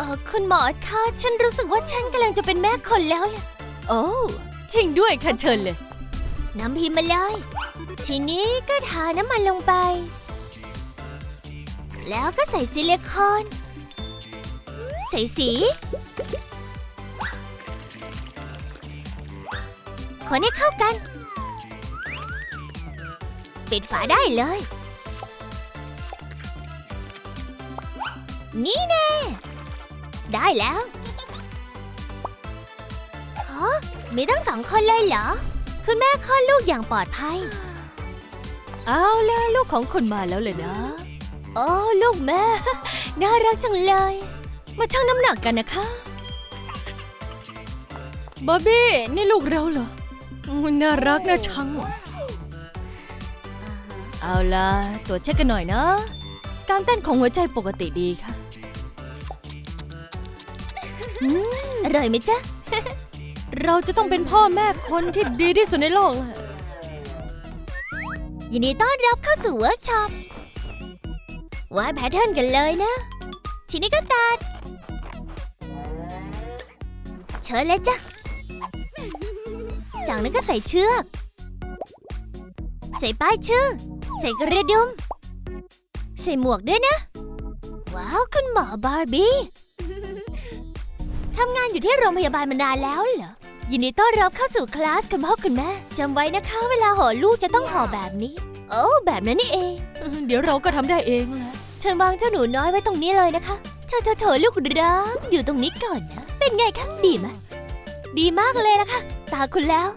เออคุณหมอคะฉันรู้สึกว่าฉันกำลังจะเป็นแม่คนแล้วล่ะโอ้จริงด้วยค่ะเชิญเลย น้ำพิมพ์มาเลย ทีนี้ก็ทาน้ำมันลงไป แล้วก็ใส่ซิลิโคนใส่สี คนให้เข้ากัน ปิดฝาได้เลย นี่แน่ ได้แล้วฮะมีตั้งสองคนเลยเหรอ คุณแม่คลอดลูกอย่างปลอดภัย เอาแล้วลูกของคุณมาแล้วเลยนะ โอ้ลูกแม่ น่ารักจังเลย มาชั่งน้ำหนักกันนะคะบอบบี้ นี่ลูกเราเหรออืมน่ารักน่าชัง เอาล่ะ ตรวจเช็คกันหน่อยนะ การเต้นของหัวใจปกติดีค่ะ อร่อยไหมจ๊ะ เราจะต้องเป็นพ่อแม่คนที่ดีที่สุดในโลกเลยยินดีต้อนรับเข้าสู่เวิร์กช็อปวาดแพทเทิร์นกันเลยนะ ทีนี้ก็ตัด เชิญเลยจ้ะ จากนั้นก็ใส่เชือก ใส่ป้ายชื่อ ใส่กระดุม ใส่หมวกด้วยนะ ว้าว คุณหมอบาร์บี้ ทำงานอยู่ที่โรงพยาบาลมานานแล้วเหรอ ยินดีต้อนรับเข้าสู่คลาสคุณพ่อคุณแม่จำไว้นะคะ เวลาห่อลูกจะต้องห่อแบบนี้ โอ้แบบนั้นนี่เอง เดี๋ยวเราก็ทำได้เองแหละเชิญวางเจ้าหนูน้อยไว้ตรงนี้เลยนะคะเธอเธอเธอลูกรักอยู่ตรงนี้ก่อนนะ เป็นไงคะดีไหมดีมากเลยละค่ะ ตาคุณแล้ว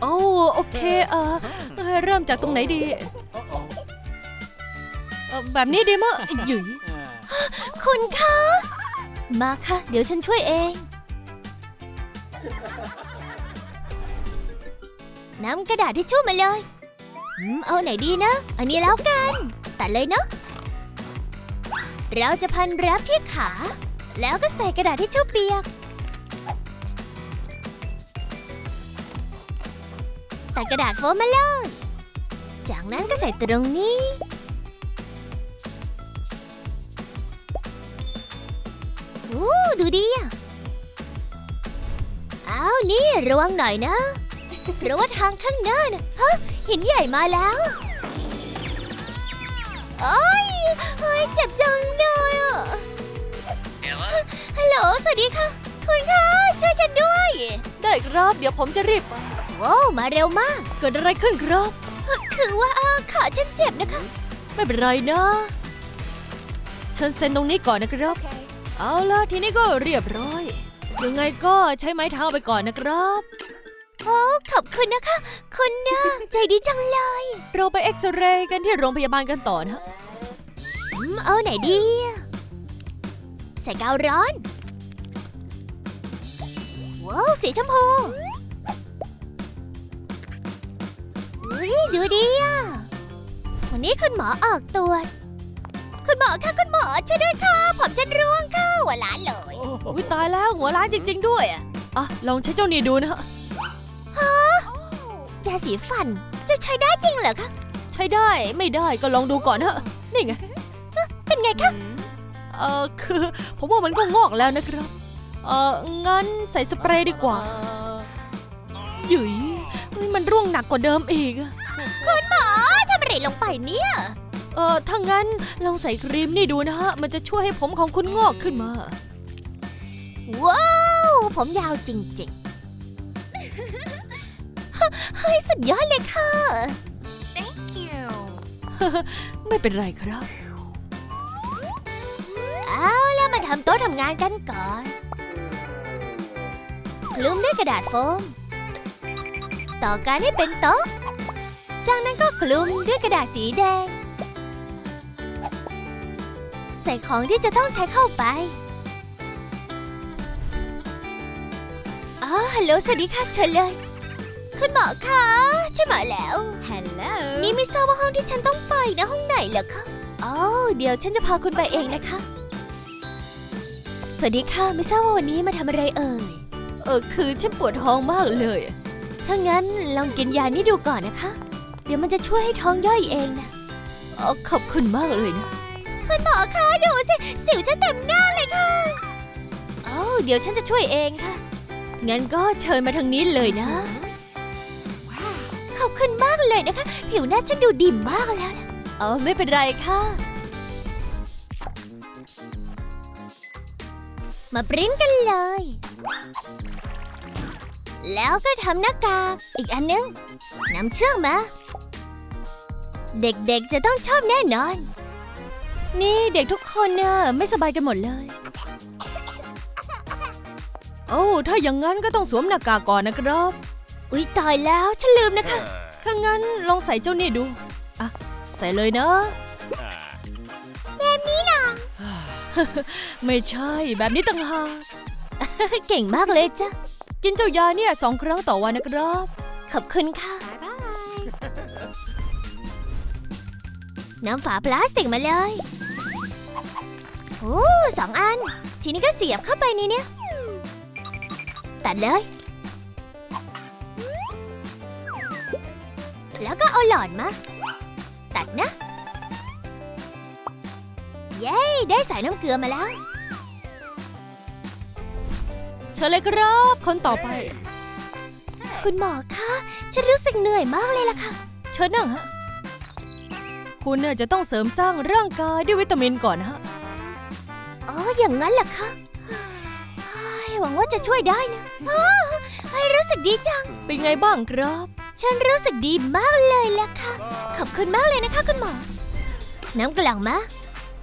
โอ้โอเค เออเอ่อเริ่มจากตรงไหนดีเอ่อแบบนี้ดีมั้ยหยุยคุณคะ มาค่ะ เดี๋ยวฉันช่วยเอง นำกระดาษทิชชู่มาเลยอืมเอาไหนดีนะ อันนี้แล้วกัน ตัดเลยเนาะ เราจะพันแรปที่ขา แล้วก็ใส่กระดาษทิชชู่เปียก ตัดกระดาษโฟมมาเลย จากนั้นก็ใส่ตรงนี้ อ้ดูดีอะอ้าวนี่ระวังหน่อยนะ เพราะว่าทางข้างหน้านะฮะหินใหญ่มาแล้วโอ้ยเฮ้ยเจ็บจังเลยอะฮัลโหลสวัสดีค่ะ คุณคะช่วยฉันด้วย ได้ครับเดี๋ยวผมจะรีบไปว้าวมาเร็วมาก เกิดอะไรขึ้นครับเอ่อคือว่าเอ่อขาฉันเจ็บนะคะ ไม่เป็นไรนะเชิญเซ็นตรงนี้ก่อนนะครับ เอาล่ะทีนี้ก็เรียบร้อย ยังไงก็ใช้ไม้เท้าไปก่อนนะครับโอ้ขอบคุณนะคะ คุณนะใจดีจังเลย เราไปเอ็กซเรย์กันที่โรงพยาบาลกันต่อนะอืมเอาไหนดีอะใส่กาวร้อน ว้าว สีชมพูอุ๊ยดูดีอะวันนี้คุณหมอออกตรวจ คุณหมอค่ะคุณหมอช่วยด้วยค่ะ ผมฉันร่วงค่ะหัวล้านเลยอุ้ยตายแล้วหัวล้านจริง ๆ ด้วยอะอะลองใช้เจ้านี่ดูนะฮะยาสีฟันจะใช้ได้จริงเหรอคะใช้ได้ไม่ได้ก็ลองดูก่อนเถอะนี่ไงเอ๊ะเป็นไงคะเออคือผมว่ามันก็งอกแล้วนะครับเอองั้นใส่สเปรย์ดีกว่าหยุยเฮ้ยมันร่วงหนักกว่าเดิมอีกอะคุณหมอทำอะไรลงไปเนี่ย เออถ้างั้นลองใส่ครีมนี่ดูนะฮะ มันจะช่วยให้ผมของคุณงอกขึ้นมา ว้าว ผมยาวจริงๆ เฮ้ย สุดยอดเลยค่ะ Thank you ไม่เป็นไรครับ เอาแล้วมาทำโต๊ะทำงานกันก่อนคลุมด้วยกระดาษโฟม ต่อการให้เป็นโต๊ะ จากนั้นก็คลุมด้วยกระดาษสีแดง ใส่ของที่จะต้องใช้เข้าไปอ๋อฮัลโหลสวัสดีค่ะเชิญเลย คุณหมอคะฉันมาแล้ว Hello นี่ไม่ทราบว่าห้องที่ฉันต้องไปนะห้องไหนเหรอคะอ๋อเดี๋ยวฉันจะพาคุณไปเองนะคะ สวัสดีค่ะไม่ทราบว่าวันนี้มาทำอะไรเอ่ย เออคือฉันปวดท้องมากเลย ถ้างั้นลองกินยานี้ดูก่อนนะคะ เดี๋ยวมันจะช่วยให้ท้องย่อยเองนะ อ๋อขอบคุณมากเลยนะข คุณหมอคะดูสิ สิวฉันเต็มหน้าเลยค่ะโอ้เดี๋ยวฉันจะช่วยเองค่ะ งั้นก็เชิญมาทางนี้เลยนะ ขอบคุณมากเลยนะคะ ผิวหน้าฉันดูดีมากแล้วนะเออไม่เป็นไรค่ะ มาปริ้นกันเลย แล้วก็ทำหน้ากาก อีกอันนึงน้ำเชื่อมมา เด็กๆจะต้องชอบแน่นอน นี่เด็กทุกคนเนี่ยไม่สบายกันหมดเลย โอ้ถ้าอย่างนั้นก็ต้องสวมหน้ากากก่อนนะครับ อุ๊ยตายแล้วฉันลืมนะคะ ถ้างั้นลองใส่เจ้านี่ดูอะใส่เลยนะ แบบนี้นะไม่ใช่แบบนี้ต่างหากเก่งมากเลยจ้ะ กินเจ้ายาเนี่ยสองครั้งต่อวันนะครับ ขอบคุณค่ะ น้ำฝาพลาสติกมาเลย โอ้สองอัน ทีนี้ก็เสียบเข้าไปในเนี้ย ตัดเลย แล้วก็เอาหลอดมา ตัดนะ เย้ ได้สายน้ำเกลือมาแล้ว เชิญเลยครับคนต่อไป คุณหมอคะ ฉันรู้สึกเหนื่อยมากเลยล่ะค่ะ เชิญนั่งฮะ คุณเนี่ยจะต้องเสริมสร้างร่างกายด้วยวิตามินก่อนนะฮะ อ๋อ อย่างนั้นเหรอคะเฮ้ยหวังว่าจะช่วยได้นะอ้าวเฮ้ยรู้สึกดีจัง เป็นไงบ้างครับ ฉันรู้สึกดีมากเลยล่ะค่ะ ขอบคุณมากเลยนะคะคุณหมอ น้ำกล่องมา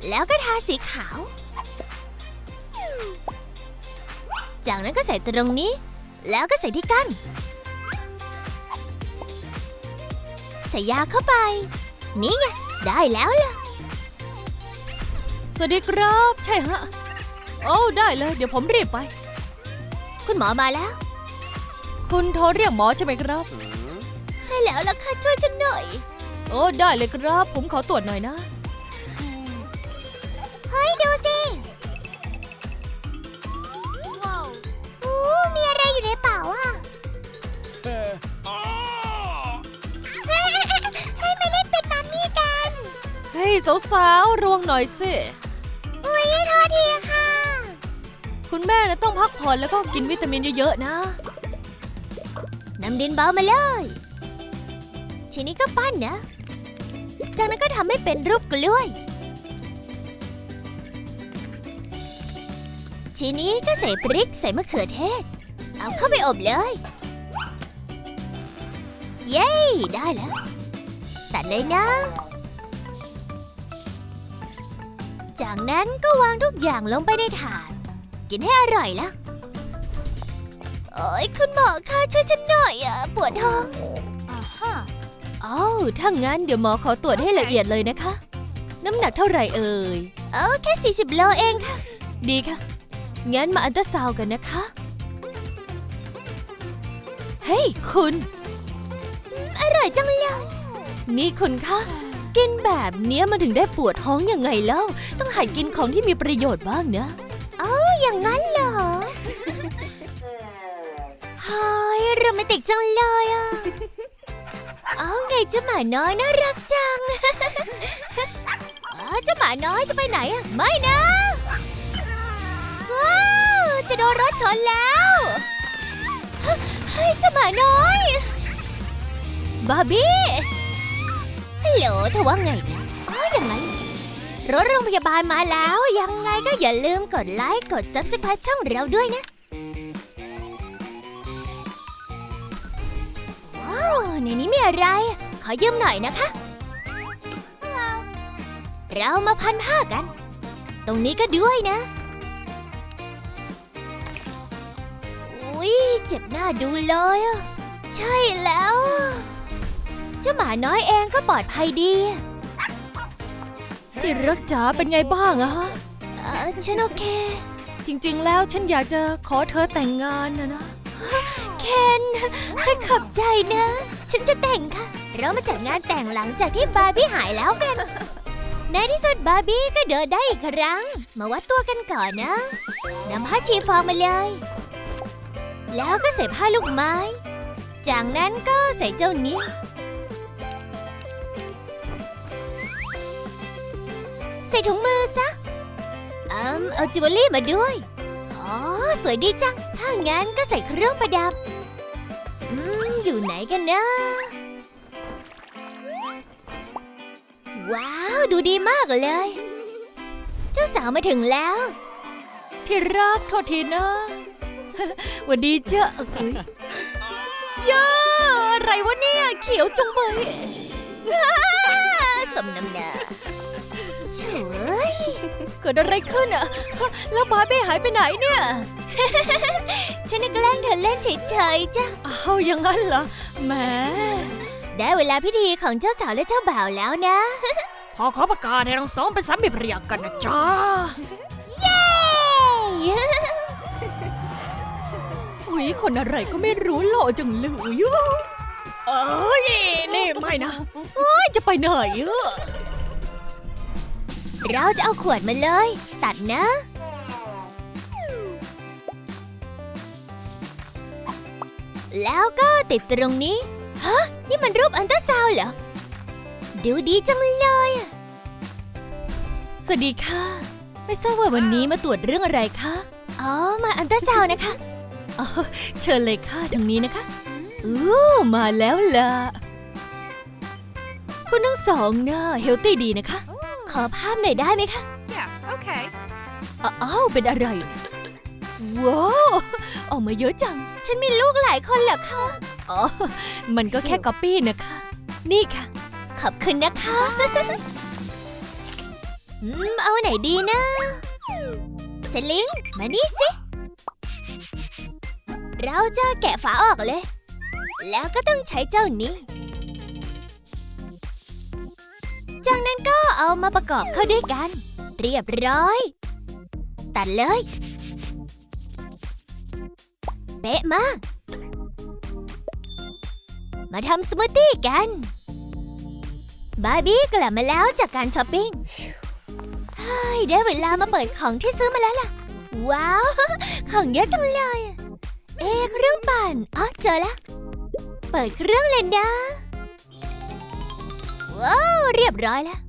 แล้วก็ทาสีขาว จากนั้นก็ใส่ตรงนี้ แล้วก็ใส่ที่กั้น ใส่ยาเข้าไป นี่ไง ได้แล้วล่ะ สวัสดีครับ ใช่ฮะ โอ้ได้เลย เดี๋ยวผมรีบไป คุณหมอมาแล้ว คุณโทรเรียกหมอใช่ไหมครับ ใช่แล้วล่ะค่ะช่วยฉันหน่อย โอ้ได้เลยครับ ผมขอตรวจหน่อยนะ สาวๆระวังหน่อยสิอุ้ยโทษทีค่ะ คุณแม่นะต้องพักผ่อนแล้วก็กินวิตามินเยอะๆนะนำดินเบามาเลย ทีนี้ก็ปั้นนะ จากนั้นก็ทำให้เป็นรูปกล้วย ทีนี้ก็ใส่พริกใส่มะเขือเทศ เอาเข้าไปอบเลย เย้ ได้แล้ว ตัดเลยนะ จากนั้นก็วางทุกอย่างลงไปในถาด กินให้อร่อยละโอ้ยคุณหมอคะช่วยฉันหน่อยอะปวดท้อง Aha. อ้าวถ้างั้นเดี๋ยวหมอขอตรวจให้ละเอียดเลยนะคะ น้ำหนักเท่าไหร่เอ่ยเออแค่ 40โลเองค่ะ ดีค่ะ งั้นมาอันตราซาวด์กันนะคะ เฮ้ย คุณ อร่อยจังเลย นี่คุณคะ กินแบบเนี้ยมันถึงได้ปวดท้องยังไงเล่าต้องหัดกินของที่มีประโยชน์บ้างนะเอ้าอย่างนั้นเหรอเฮ้ยโรแมนติกจังเลยอะเอาไงเจ้าหมาน้อยน่ารักจังอ๋อเจ้าหมาน้อยจะไปไหนอะไม่นะว้าวจะโดนรถชนแล้วเฮ้ยเจ้าหมาน้อยบาร์บี้ ฮัลโหลเธอว่าไงนะอ๋ออย่างนั้นรถโรงพยาบาลมาแล้ว ยังไงก็อย่าลืมกดไลค์ กด Subscribe ช่องเราด้วยนะ ว้าว ในนี้มีอะไร ขอยืมหน่อยนะคะ เรามาพันผ้ากัน ตรงนี้ก็ด้วยนะ อุ้ยเจ็บหน้าดูเลย ใช่แล้ว จ้าหมาน้อยเองก็ปลอดภัยดี ที่รักจ๋าเป็นไงบ้างอะฮะเออฉันโอเค จริงๆ แล้วฉันอยากจะขอเธอแต่งงานนะนะ เคนขอบใจนะ ฉันจะแต่งค่ะ เรามาจัดงานแต่งหลังจากที่บาร์บี้หายแล้วกัน ในที่สุดบาร์บี้ก็เดินได้อีกครั้ง มาวัดตัวกันก่อนนะนำผ้าชีฟองมาเลย แล้วก็ใส่ผ้าลูกไม้ จากนั้นก็ใส่เจ้านี้ ใส่ถุงมือซะอืมเอาจิวเวลรี่มาด้วย อ๋อ สวยดีจัง ถ้างั้นก็ใส่เครื่องประดับ อืม อยู่ไหนกันนะ ว้าว ดูดีมากเลย เจ้าสาวมาถึงแล้ว ที่รักโทษทีนะหวันดีจ้ะเอ้ยย่าอะไรวะเนี่ย เขียวจุงเบยสมน้ำหน้า เฉยเกิดอะไรขึ้นอะฮะแล้วบาร์บี้หายไปไหนเนี่ย ฉันน่ะแกล้งเธอเล่นเฉยๆจ้ะเอาอย่างนั้นเหรอแหมได้เวลาพิธีของเจ้าสาวและเจ้าบ่าวแล้วนะ พอขอประกาศให้ทั้งสองเป็นสามีภรรยากันนะจ้าเย้อุ้ยคนอะไรก็ไม่รู้หล่อจังเลยอะเอ้ยนี่ไม่นะเอ้ยจะไปไหนอะ เราจะเอาขวดมาเลย ตัดนะ แล้วก็ติดตรงนี้ ฮะ นี่มันรูปอันตราซาวด์เหรอ ดูดีจังเลยอะสวัสดีค่ะ ไม่ทราบว่าวันนี้มาตรวจเรื่องอะไรคะ อ๋อ มาอันตราซาวด์นะคะ อ๋อ เชิญเลยค่ะทางนี้นะคะ อู้มาแล้วล่ะ คุณทั้งสองน่าเฮลตี้ดีนะคะข อภาพหน่อยได้ไหมคะ Yeah, okay. อ้าวเป็นอะไรเนี่ยว้าวออกมาเยอะจัง ฉันมีลูกหลายคนเหรอคะอ๋อ มันก็แค่ก๊อปปี้นะคะ นี่ค่ะ ขอบคุณนะคะอืมเอาไหนดีนะสลิง มานี่สิ เราจะแกะฝาออกเลย แล้วก็ต้องใช้เจ้านี้ จากนั้นก็เอามาประกอบเข้าด้วยกัน เรียบร้อย ตัดเลย เป๊ะมาก มาทำสมูทตี้กัน บาร์บี้กลับมาแล้วจากการช้อปปิ้งเฮ้ยได้เวลามาเปิดของที่ซื้อมาแล้วล่ะ ว้าว ของเยอะจังเลย เอ๊เครื่องปั่นอ๋อเจอแล้ว เปิดเครื่องเลยนะ ว้าวเรียบร้อยแล้ว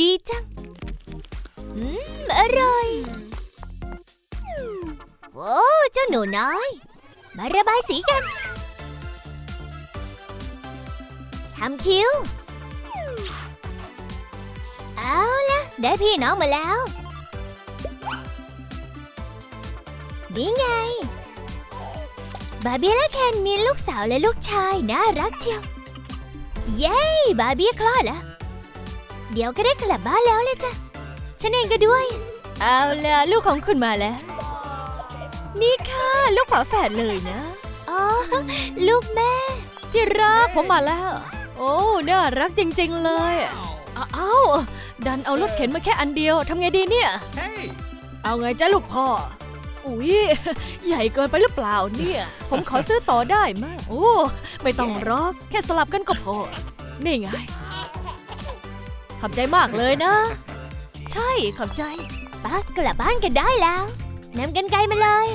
ดีจัง อืม อร่อยโว้เจ้าหนูน้อย มาระบายสีกัน ทำคิ้ว เอาละได้พี่น้องมาแล้วนี่ไง บาร์บี้และเคนมีลูกสาวและลูกชาย น่ารักเชียว เย้บาร์บี้คลอดแล้ว เดี๋ยวก็ได้กลับบ้านแล้วเลยจ้ะ ฉันเองก็ด้วย เอาล่ะลูกของคุณมาแล้ว นี่ค่ะ ลูกฝาแฝดเลยนะ อ๋อ ลูกแม่พี่รักผมมาแล้ว โอ้ น่ารักจริง ๆ เลย เอ้า ดันเอารถเข็นมาแค่อันเดียวทำไงดีเนี่ย Hey! เอาไงจ้าลูกพ่อ อุ๊ย ใหญ่เกินไปหรือเปล่าเนี่ย ผมขอซื้อต่อได้ไหมโอ้ ไม่ต้องรอกแค่สลับกันก็พอ นี่ไง ขอบใจมากเลยนะ ใช่ ขอบใจป้ากลับบ้านกันได้แล้วนำกันไกลมาเลย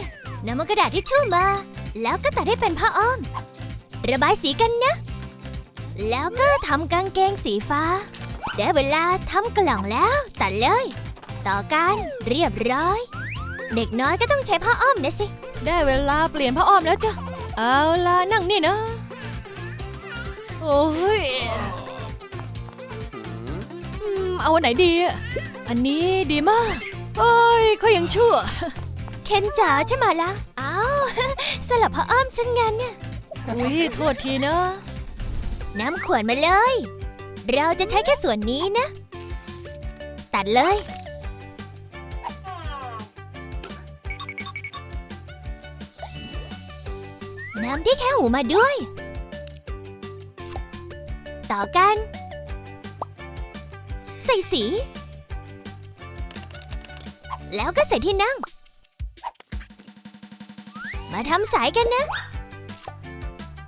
นำกระดาษทิชชู่มา แล้วก็ตัดให้เป็นผ้าอ้อม ระบายสีกันนะ แล้วก็ทำกางเกงสีฟ้า ได้เวลาทำกล่องแล้ว ตัดเลย ต่อกันเรียบร้อย เด็กน้อยก็ต้องใช้ผ้าอ้อมนะสิ ได้เวลาเปลี่ยนผ้าอ้อมแล้วจ้ะ เอาล่ะนั่งนี่นะ โอ้ยอืมเอาอันไหนดีอะอันนี้ดีมากเอ้ยเขายังชั่ว เคนจ๋าใช่ไหมล่ะอ้าวสลับผ้าอ้อมฉันงั้นน่ะอุ้ยโทษทีนะ น้ำขวดมาเลย เราจะใช้แค่ส่วนนี้นะ ตัดเลย น้ำที่แค่หูมาด้วย ต่อกัน ใส่สี แล้วก็ใส่ที่นั่ง มาทำสายกันนะ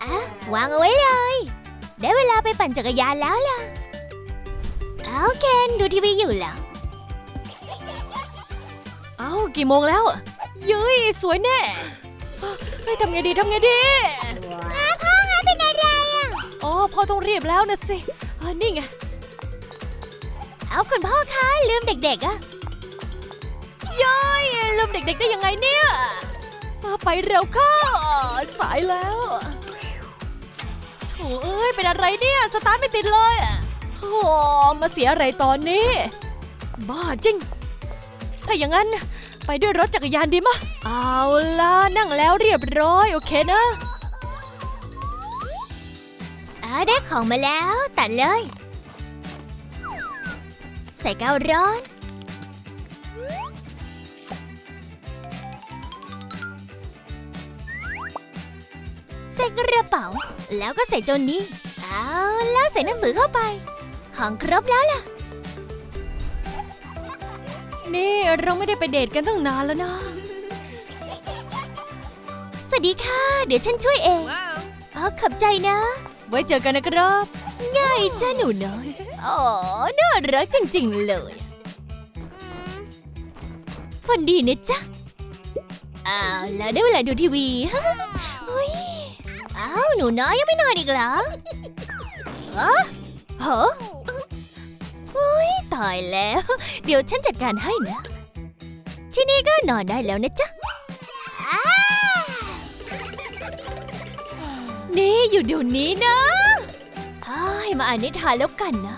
อะวางเอาไว้เลย ได้เวลาไปปั่นจักรยานแล้วล่ะเอาเคนดูทีวีอยู่เหรอเอ้ากี่โมงแล้ว เย้ยสวยแน่ เฮ้ยทำไงดีทำไงดีพ่อคะเป็นอะไรอะอ๋อพ่อต้องรีบแล้วนะสิเออนี่ไงเอาคุณพ่อคะลืมเด็กๆอะย้อยลืมเด็กๆได้ยังไงเนี่ยเออไปเร็วเข้าสายแล้วโถเอ้ยเป็นอะไรเนี่ยสตาร์ทไม่ติดเลยอะโอ้มาเสียอะไรตอนนี้ บ้าจริง ถ้าอย่างนั้น ไปด้วยรถจักรยานดีมะ เอาล่ะนั่งแล้วเรียบร้อย โอเคนะอาได้ของมาแล้ว ตัดเลย ใส่กาวร้อน ใส่กระเป๋า แล้วก็ใส่จนนี้ เอาแล้วใส่หนังสือเข้าไป ของครบแล้วล่ะ นี่เราไม่ได้ไปเดทกันตั้งนานแล้วนะ สวัสดีค่ะ เดี๋ยวฉันช่วยเอง Wow. อ๋อขอบใจนะ ไว้เจอกันนะครับไงจ้าหนูน้อยอ๋อน่ารักจริงๆเลยฝันดีนะจ๊ะอ้าวแล้วได้เวลาดูทีวีอุ้ยอ้าวหนูน้อยยังไม่นอนอีกเหรอฮะฮะอุ้ ยตายแล้ว เดี๋ยวฉันจัดการให้นะ ที่นี่ก็นอนได้แล้วนะจ๊ะ นี่อยู่เดี๋ยวนี้นะเฮ้ยมาอ่านนิทานแล้วกันนะ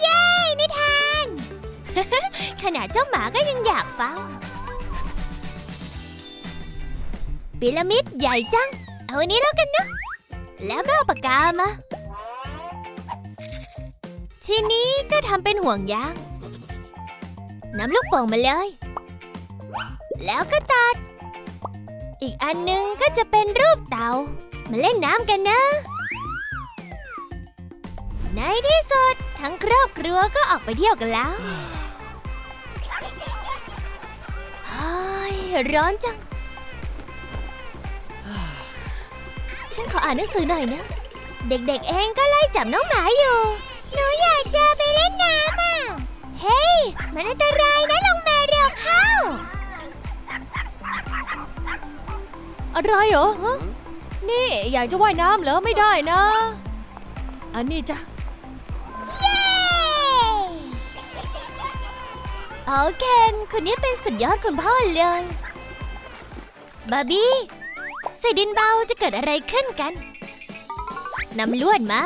เย้ นิทาน ขนาดเจ้าหมาก็ยังอยากฟังพีระมิดใหญ่จัง เอาอันนี้แล้วกันนะ แล้วก็เอาปากกามา ทีนี้ก็ทำเป็นห่วงยางนำลูกโป่งมาเลย แล้วก็ตัด อีกอันหนึงก็จะเป็นรูปเต่า มาเล่นน้ำกันนะ ในที่สุดทั้งครอบครัวก็ออกไปเที่ยวกันแล้วร้อนจัง ฉันขออ่านหนังสือหน่อยนะ เด็กๆเองก็ไล่จับน้องหมาอยู่ หนูอยากจะไปเล่นน้ำอะ เฮ้ย มันอันตรายนะลงมาเร็วเข้า อะไรเหรอฮะนี่อยากจะว่ายน้ำเหรอไม่ได้นะ อันนี้จ้ะ เย้โอเคนคนนี้เป็นสุดยอดคุณพ่อเลยบาร์บี้ใส่ดินเบาจะเกิดอะไรขึ้นกันนำลวดมา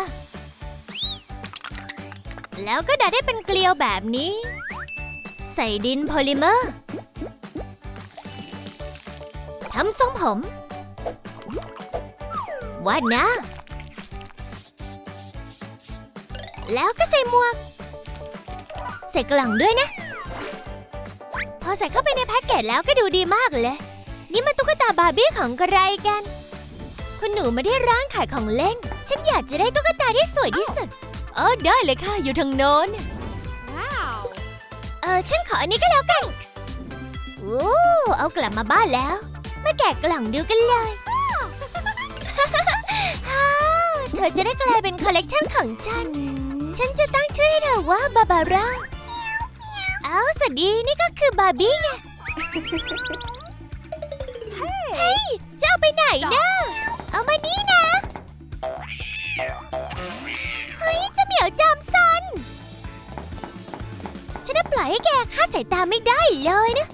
แล้วก็ดัดให้เป็นเกลียวแบบนี้ ใส่ดินโพลิเมอร์ทำทรงผม วาดหน้าแล้วก็ใส่หมวก ใส่กล่องด้วยนะ พอใส่เข้าไปในแพ็กเกจแล้วก็ดูดีมากเลย นี่มันตุ๊กตาบาร์บี้ของใครกัน คุณหนูมาที่ร้านขายของเล่น ฉันอยากจะได้ตุ๊กตาที่สวยที่สุด เออได้เลยค่ะ อยู่ทางโน้น Wow. เออฉันขออันนี้ก็แล้วกันโอ้เอากลับมาบ้านแล้ว มาแกะกล่องดูกันเลยฮ่าวเธอจะได้กลายเป็นคอลเลกชันของฉัน ฉันจะตั้งชื่อให้เธอว่าบาบาร่าเอาสวัสดีนี่ก็คือบาร์บี้ไงเฮ้ยจะเอาไปไหนนะเอามานี่นะเฮ้ ยเจะเหมียวจอมซนฉันจะปล่อยให้แกคาสายตาไม่ได้เลยนะ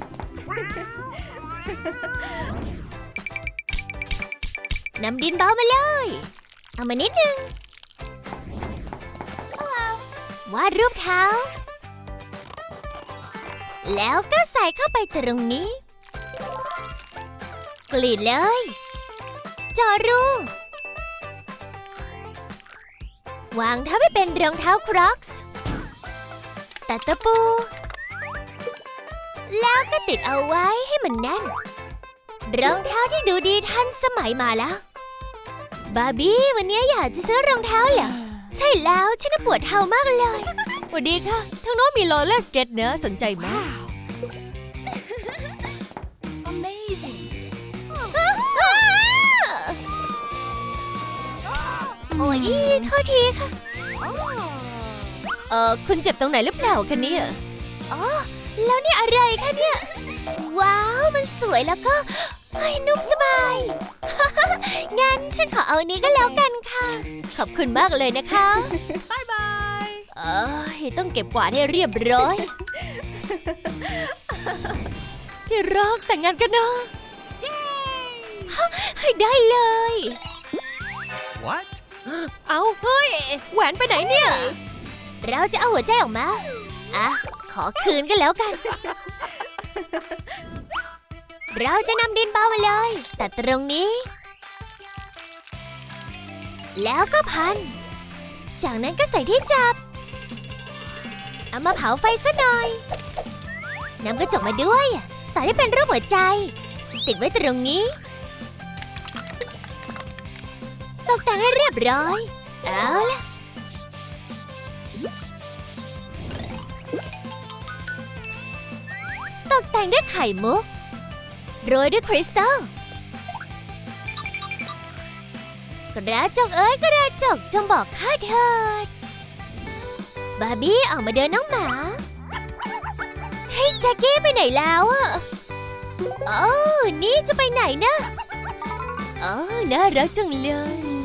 นำดินเบามาเลย เอามานิดนึง วาดรูปเท้า แล้วก็ใส่เข้าไปตรงนี้กรีดเลย จอรู วางเท้าให้เป็นรองเท้าครอกส์ตัดตะปู แล้วก็ติดเอาไว้ให้มันแน่น รองเท้าที่ดูดีทันสมัยมาแล้ว บาร์บี้วันนี้อยากจะซื้อรองเท้าเหรอใช่แล้วฉันน่ะปวดเท้ามากเลยสวัสดีค่ะทางโน้นมีโรลเลอร์สเก็ตเนอะสนใจไหม โอ้ยโทษทีค่ะ Oh. เออคุณเจ็บตรงไหนหรือเปล่าคะเนี่ยอ๋อ แล้วนี่อะไรคะเนี่ย ว้าว มันสวยแล้วก็เฮ้ยนุ่มสบาย งั้นฉันขอเอาอันนี้ก็แล้วกันค่ะ ขอบคุณมากเลยนะคะบายบายเอ้ยต้องเก็บกวาดให้เรียบร้อย ที่รักแต่งงานกันนะให้ได้เลย What? เอาเฮ้ย แหวนไปไหนเนี่ย เราจะเอาหัวใจออกมา อะ ขอคืนกันแล้วกัน เราจะนำดินเบามาเลย แต่ตรงนี้ แล้วก็พัน จากนั้นก็ใส่ที่จับ เอามาเผาไฟซะหน่อยนำกระจกมาด้วย ต่อได้เป็นรูปหัวใจ ติดไว้ตรงนี้ ตกแต่งให้เรียบร้อย เอาล่ะตกแต่งด้วยไข่มุก โรยด้วยคริสตัลกระจกเอ้ยกระจกจงบอกข้าเถิด บาร์บี้ออกมาเดินน้องหมาเฮ้ยแจ็คกี้ไปไหนแล้วอะโอ้นี่จะไปไหนนะโอ้น่ารักจังเลย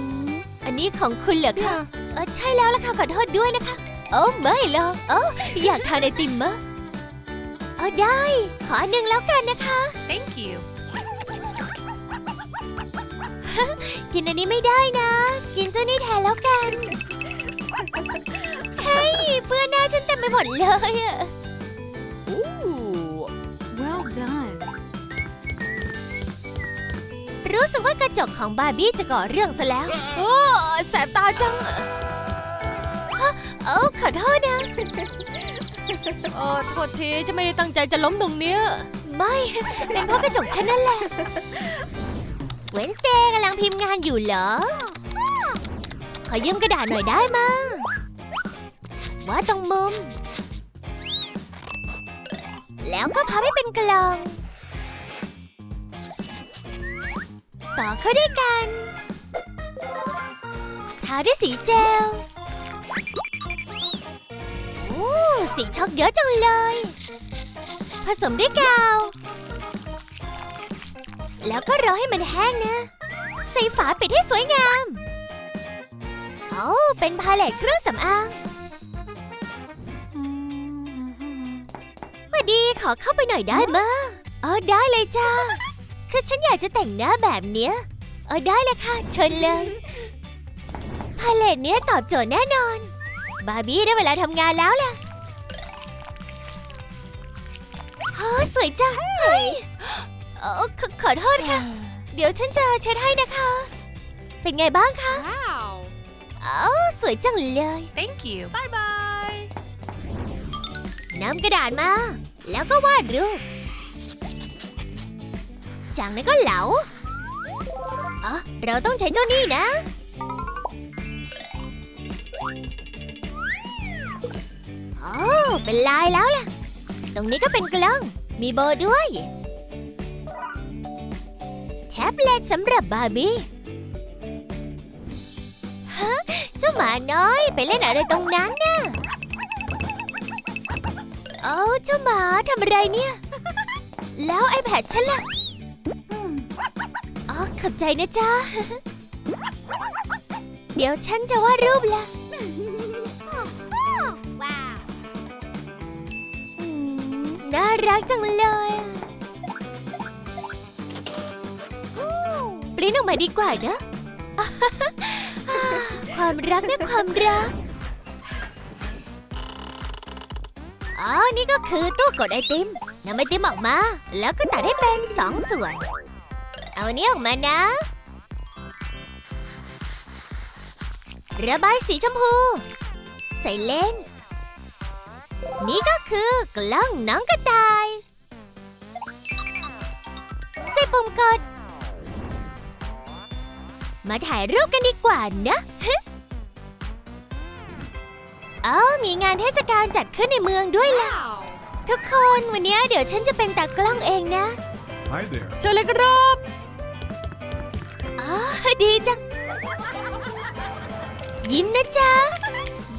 อันนี้ของคุณเหรอคะเออใช่แล้วล่ะค่ะขอโทษด้วยนะคะ โอ้ไม่หรอกโอ้อยากทานไอติมมะเอาได้ ขออันหนึ่งแล้วกันนะคะ Thank you. กินอันนี้ไม่ได้นะ กินเจ้านี่แทนแล้วกัน เฮ้ยเปื้อนหน้าฉันเต็มไปหมดเลยอะ รู้สึกว่ากระจกของบาร์บี้จะก่อเรื่องซะแล้ว โอ้แสบตาจังฮะโอ้ขอโทษนะเออโทษทีฉันไม่ได้ตั้งใจจะล้มตรงเนี้ยไม่ เป็นเพราะกระจกฉันนั่นแหละ เวนสเดย์กำลังพิมพ์งานอยู่เหรอ ขอยืมกระดาษหน่อยได้มาว่าดตรงมุม แล้วก็พับให้เป็นกล่อง ต่อเข้าด้วยกัน ทาด้วยสีเจล โอ้ สีช็อกเยอะจังเลย ผสมด้วยกาว แล้วก็รอให้มันแห้งนะ ใส่ฝาปิดให้สวยงาม โอ้ เป็นพาเลตเครื่องสำอางหวัสดีขอเข้าไปหน่อยได้มะอ๋อได้เลยจ้า คือฉันอยากจะแต่งหน้าแบบเนี้ย เออได้เลยค่ะ เชิญเลย พาเลตเนี้ยตอบโจทย์แน่นอน บาร์บี้ได้เวลาทำงานแล้วล่ะโอ้สวยจังเฮ้ยเออขอขอโทษค่ะ เดี๋ยวฉันจะเช็ดให้นะคะ เป็นไงบ้างคะ Wow. เอ้าสวยจังเลย Thank you. บายบายนำกระดาษมา แล้วก็วาดรูป จากนั้นก็เหลาอ๋อเราต้องใช้เจ้านี่นะ โอ้เป็นลายแล้วล่ะ ตรงนี้ก็เป็นกล้อง มีโบด้วย แท็บเล็ตสำหรับบาร์บี้ฮะเจ้าหมาน้อยไปเล่นอะไรตรงนั้นน่ะเอ้าเจ้าหมาทำอะไรเนี่ย แล้วไอแพดฉันล่ะ ขอบใจนะจ๊ะ เดี๋ยวฉันจะวาดรูปละว้าวน่ารักจังเลยอะปลิ้นออกมาดีกว่านะความรักนะความรัก อ๋อ นี่ก็คือตู้กดไอติมนำไอติมออกมา แล้วก็ตัดให้เป็นสองส่วน เอาอันนี้ออกมานะ ระบายสีชมพู ใส่เลนส์ นี่ก็คือกล้องน้องกระต่าย ใส่ปุ่มกด มาถ่ายรูปกันดีกว่านะเอ้ามีงานเทศกาลจัดขึ้นในเมืองด้วยล่ะ Wow. ทุกคนวันนี้เดี๋ยวฉันจะเป็นตากล้องเองนะ Hi there. เชิญเลยครับอ๋อ ดีจัง ยิ้มนะจ๊ะ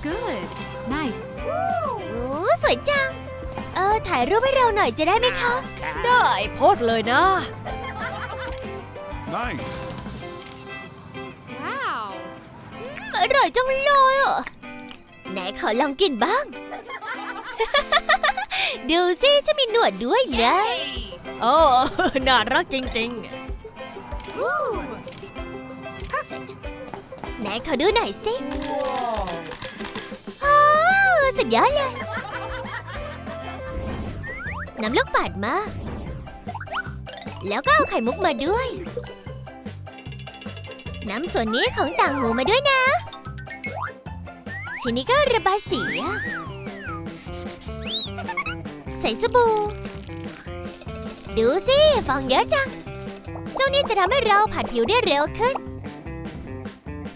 Good. Nice. อู้สวยจัง เออ ถ่ายรูปให้เราหน่อยจะได้ไหมคะ ได้โพสต์เลยนะ Nice. Wow. อร่อยจังเลยอะไหนขอลองกินบ้าง ดูสิจะมีหนวดด้วยนะ โอ้ น่ารักจริง perfect ไหน ขอดูหน่อยสิอ้าวสุดยอดเลยน้ำลูกปัดมา แล้วก็เอาไข่มุกมาด้วยน้ำส่วนนี้ของต่างหูมาด้วยนะ ทีนี้ก็ระบายสีอะใส่สบู่ ดูสิฟองเยอะจัง เจ้านี่จะทำให้เราผัดผิวได้เร็วขึ้น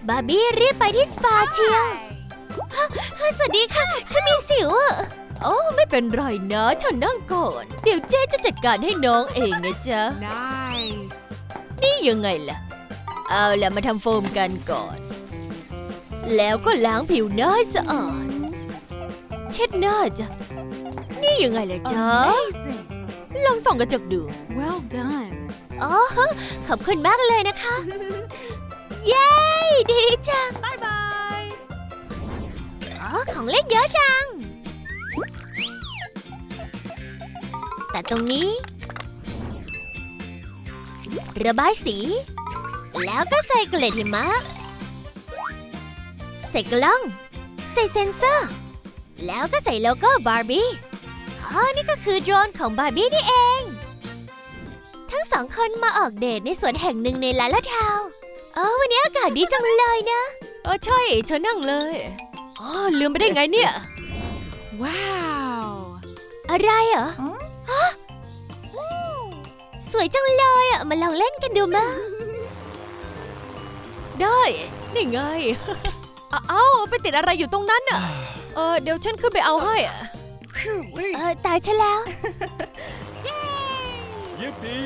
บาร์บี้รีบไปที่สปาเชียวฮะฮะสวัสดีค่ะ ฉันมีสิวอะโอ้ไม่เป็นไรนะฉันนั่งก่อน เดี๋ยวเจ๊จะจัดการให้น้องเองนะจ๊ะ Nice. นี่ยังไงล่ะ เอาล่ะมาทำโฟมกันก่อน แล้วก็ล้างผิวหน้าให้สะอาด เช็ดหน้าจ้ะ นี่ยังไงล่ะจ๊ะ Amazing. ลองส่องกระจกดู Well done. อ๋อ ขอบคุณมากเลยนะคะ เย้ ดีจัง Bye bye. อ๋อของเล่นเยอะจัง แต่ตรงนี้ ระบายสี แล้วก็ใส่เกล็ดหิมะ ใส่กล้อง ใส่เซ็นเซอร์ แล้วก็ใส่โลโก้บาร์บี้อ๋อนี่ก็คือโดรนของบาร์บี้นี่เอง ทั้งสองคนมาออกเดทในสวนแห่งหนึ่งในลาลาทาวน์ อ๋อวันนี้อากาศดีจังเลยนะๆเออใช่เธอนั่งเลยอ๋อลืมไปได้ไงเนี่ย Wow. อะไรเหรอฮะสวยจังเลยอะมาลองเล่นกันดูมาได้นี่ไง เอาเอาไปติดอะไรอยู่ตรงนั้นอะเออเดี๋ยวฉันขึ้นไปเอาให้อะ Wait. เออตายฉันแล้ว Yippee.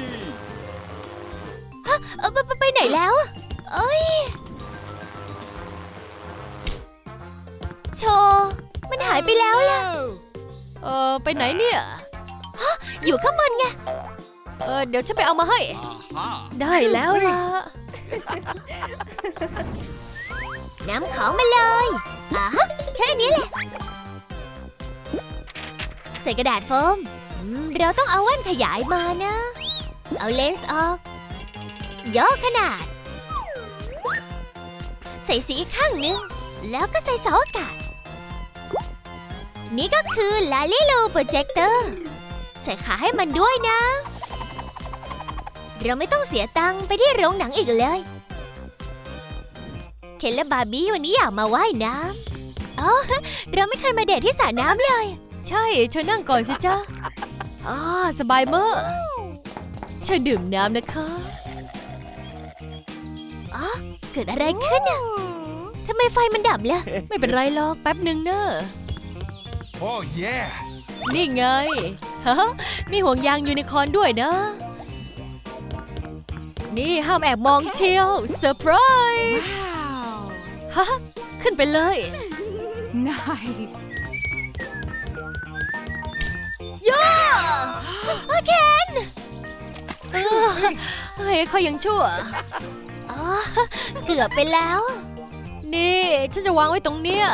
เออไปไปไปไหนแล้ว หายไปแล้วล่ะ เออไปไหนเนี่ย อยู่ข้างบนไง เออเดี๋ยวฉันไปเอามาให้ Aha. ได้แล้วล่ะ น้ำของมาเลยอะฮะใช่อันนี้แหละ ใส่กระดาษโฟมอืมเราต้องเอาแว่นขยายมานะ เอาเลนส์ออกย่อขนาด ใส่สีอีกข้างหนึงแล้วก็ใส่เสาอากาศ นี่ก็คือลาลิโลโปรเจคเตอร์ใส่ขาให้มันด้วยนะ เราไม่ต้องเสียตังค์ไปที่โรงหนังอีกเลย เคนและบาร์บี้วันนี้อยากมาว่ายน้ำอ๋อเราไม่เคยมาเดทที่สระน้ำเลย ใช่เธอนั่งก่อนสิจ๊ะอ่าสบายเมอะเชิญดื่มน้ำนะคะอ๋อเกิดอะไรขึ้นอะทำไมไฟมันดับล่ะ ไม่เป็นไรหรอกแป๊บหนึ่งเนอะ Oh yeah. นี่ไงฮะมีห่วงยางยูนิคอร์นด้วยนะ นี่ห้ามแอบมองเชียวเซอร์ไพรส์ Wow. ฮะขึ้นไปเลย Nice. โอเคเออเฮ้ยเขายังชั่วอ๋อเกือบไปแล้ว นี่ ฉันจะวางไว้ตรงเนี้ย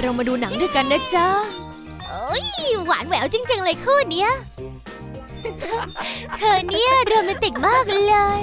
เรามาดูหนังด้วยกันนะจ๊ะ โอ้ยหวานแหววจริงๆเลยคู่เนี้ย เธอเนี่ยโรแมนติกมากเลย